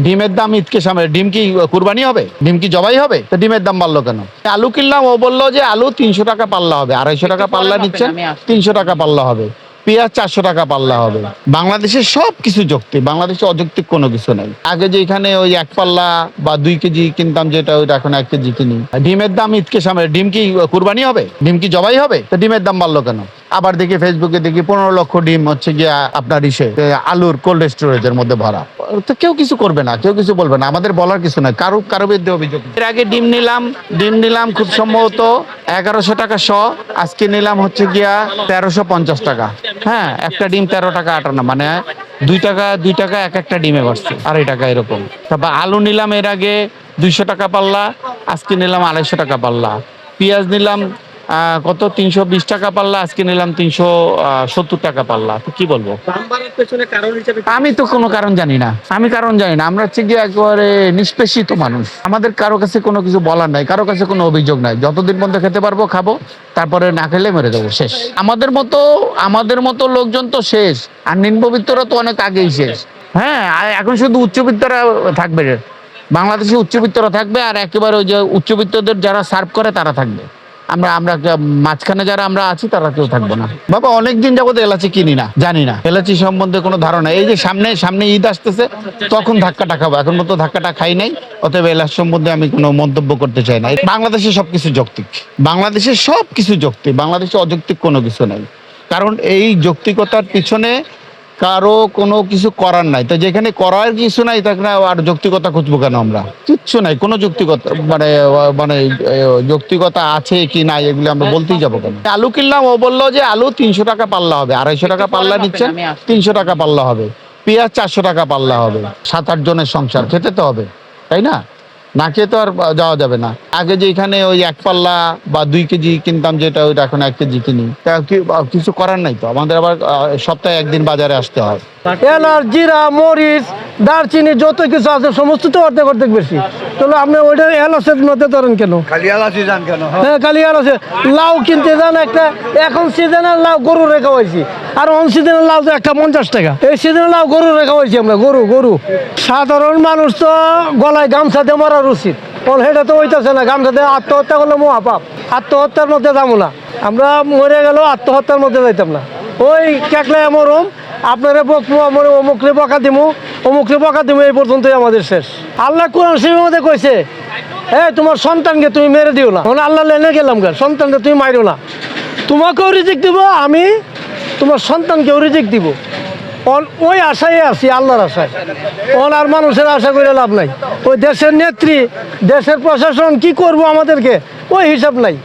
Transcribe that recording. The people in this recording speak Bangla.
ডিমের দাম ঈদকে সামনে ডিম কি কুরবানি হবে? ডিম কি জবাই হবে? তো ডিমের দাম বাড়লো কেন? আলু কিনলাম ও বলল যে আলু তিনশো টাকা পাল্লা হবে আড়াইশো টাকা পাল্লা নিচ্ছেন তিনশো টাকা পাল্লা হবে পেঁয়াজ চারশো টাকা পাল্লা হবে। বাংলাদেশের সব কিছু যৌক্তিক বাংলাদেশে অযৌক্তিক কোনো কিছু নেই। আগে যে এখানে ওই এক পাল্লা বা দুই কেজি কিনতাম যেটা ওইটা এখন এক কেজি কিনি। ডিমের দাম ঈদকে সামনে ডিম কি কুরবানি হবে? ডিম কি জবাই হবে? তো ডিমের দাম বাড়লো কেন? আবার দেখি ফেসবুকে দেখি পনেরো লক্ষ ডিম হচ্ছে গিয়া আপনার ইসে আলুর কোল্ড স্টোরেজের মধ্যে ভরা। তো কেউ কিছু করবে না, কেউ কিছু বলবে না, আমাদের বলার কিছু নাই। কারও কারও বিরুদ্ধে অভিযোগ এর আগে ডিম নিলাম ডিম নিলাম খুব সম্ভবত এগারোশো টাকা শ, আজকে নিলাম হচ্ছে গিয়া তেরোশো পঞ্চাশ টাকা। হ্যাঁ একটা ডিম তেরো টাকা আটানা মানে দুই টাকা দুই টাকা এক একটা ডিমে বাড়ছে, আড়াই টাকা এরকম। তারপর আলু নিলাম এর আগে দুইশো টাকা পাল্লা, আজকে নিলাম আড়াইশো টাকা পাল্লা। পেঁয়াজ নিলাম কত? তিনশো বিশ টাকা পাল্লা আজকে নিলাম তিনশো সত্তর টাকা পাল্লা। কি বলব? আমি তো কোনো কারণ জানি না। আমি কারণ জানি না। আমরা হচ্ছে গিয়ে একেবারে নিষ্পেষিত মানুষ। আমাদের কারও কাছে কোনো কিছু বলার নাই কারও কাছে কোনো অভিযোগ নাই। যতদিন পর্যন্ত খেতে পারব খাব তারপরে না খেলে মেরে দেবো শেষ। আমাদের মতো আমাদের মতো লোকজন তো শেষ। আর নিম্নবিত্তরা তো অনেক আগেই শেষ। হ্যাঁ এখন শুধু উচ্চবিত্তরা থাকবে। বাংলাদেশে উচ্চবিত্তরা থাকবে আর একেবারে ওই যে উচ্চবিত্তদের যারা সার্ভ করে তারা থাকবে। আমরা আমরা মাঝখানে যারা আমরা আছি, তারা কেউ থাকব না। বাবা অনেক দিন যাবত এলাচি কিনি না। জানি না। এলাচি সম্বন্ধে কোনো ধারণা এই যে সামনে সামনে ঈদ আসতেছে, তখন ধাক্কাটা খাব। এখন মতো ধাক্কাটা খাই নাই। অতএব এলাচ সম্বন্ধে আমি কোনো মন্তব্য করতে চাই না। বাংলাদেশে সবকিছু যৌক্তিক। বাংলাদেশে সব কিছু যৌক্তিক। বাংলাদেশে অযৌক্তিক কোনো কিছু নেই। কারণ এই যৌক্তিকতার পিছনে কারও কোনো কিছু করার নাই। তো যেখানে করার কিছু নাই তখন আর যৌক্তিকতা খুঁজবো কেন আমরা? কিচ্ছু নাই কোনো যৌক্তিকতা মানে মানে যৌক্তিকতা আছে কি নাই এগুলো আমরা বলতেই যাব কেন? আলু কিনলাম ও বলল যে আলু তিনশো টাকা পাল্লা হবে আড়াইশো টাকা পাল্লা নিচ্ছেন তিনশো টাকা পাল্লা হবে পেঁয়াজ চারশো টাকা পাল্লা হবে সাত আট জনের সংসার খেতে তো হবে তাই না? না খেয়ে তো আর যাওয়া যাবে না। আগে যে এখানে ওই এক পাল্লা বা দুই কেজি কিনতাম যেটা ওইটা এখন এক কেজি কিনি। তা কিছু করার নাই তো? আমাদের আবার সপ্তাহে একদিন বাজারে আসতে হয়। এলাচ জিরা মরিচ দারচিনি যত কিছু আছে সমস্ত তো অর্ধেক অর্ধেক বেশি। তাহলে আপনি ওইটা এলাচের মধ্যে ধরেন কেন? খালি এলাচি যান কেন? হ্যাঁ খালি এলাচে। লাউ কিনতে যান একটা এখন সিজনের লাউ গরু রেখা হয়েছি আর অন সিজনের লাউ তো একটা পঞ্চাশ টাকা। এই সিজনের লাউ গরু রেখা হয়েছি আমরা, গরু গরু। সাধারণ মানুষ তো গলায় গামছা দিয়ে মারার উচিত। সেটা তো হইতেছে না, গামছা দিয়ে আত্মহত্যা করলে মহাপাপ। আত্মহত্যার মধ্যে যাব না। আমরা মরে গেলেও আত্মহত্যার মধ্যে যাইতাম না। ওই কেকলে মরম, আপনারা বকবো আমার অমুকরে বকা দিমু, অমুকরে বকা দিমু, এই পর্যন্তই আমাদের শেষ। আল্লাহ কোরআন শিবের মধ্যে কইছে হ্যাঁ তোমার সন্তানকে তুমি মেরে দিও না। মানে আল্লাহ লেনে গেলাম গা, সন্তানকে তুমি মারিও না। তোমাকেও রিজিক দিব, আমি তোমার সন্তানকেও রিজিক দিব। অন ওই আশায় আছি, আল্লাহর আশায়। অন আর মানুষের আশা করে লাভ নাই। ওই দেশের নেত্রী, দেশের প্রশাসন কি করব আমাদেরকে? ওই হিসাব নাই।